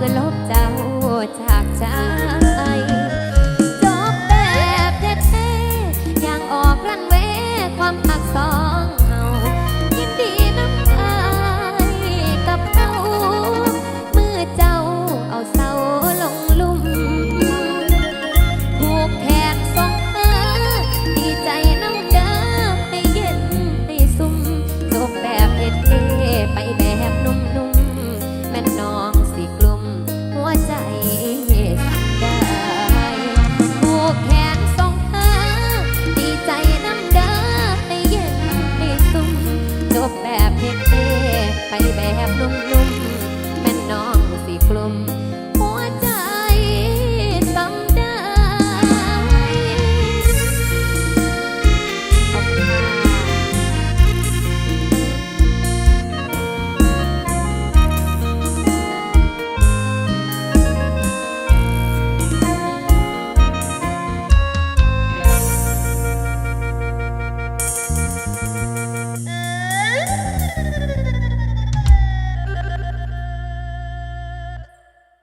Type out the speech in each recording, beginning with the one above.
คือลบเจ้าจากใจจบแบบเท่ๆอย่างออกรันเวความหักสอ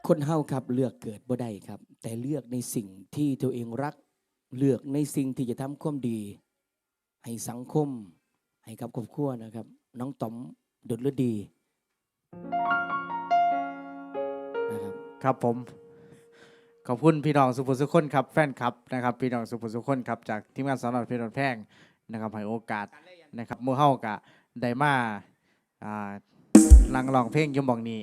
คนเฮาครับเลือกเกิดบ่ได้ครับ แต่เลือกในสิ่งที่ตัวเองรัก เลือกในสิ่งที่จะทำความดี ให้สังคม ให้กับครอบครัวนะครับ น้องต๋อมดุลดีนะครับครับผม ขอบคุณพี่น้องสุภุสุคนครับแฟนคลับนะครับ พี่น้องสุภุสุคนครับจากทีมงานสอนอเพชรแพงนะครับให้โอกาสนะครับมู่เฮากะได้มาอ่าลังลองเพลงยมบองนี้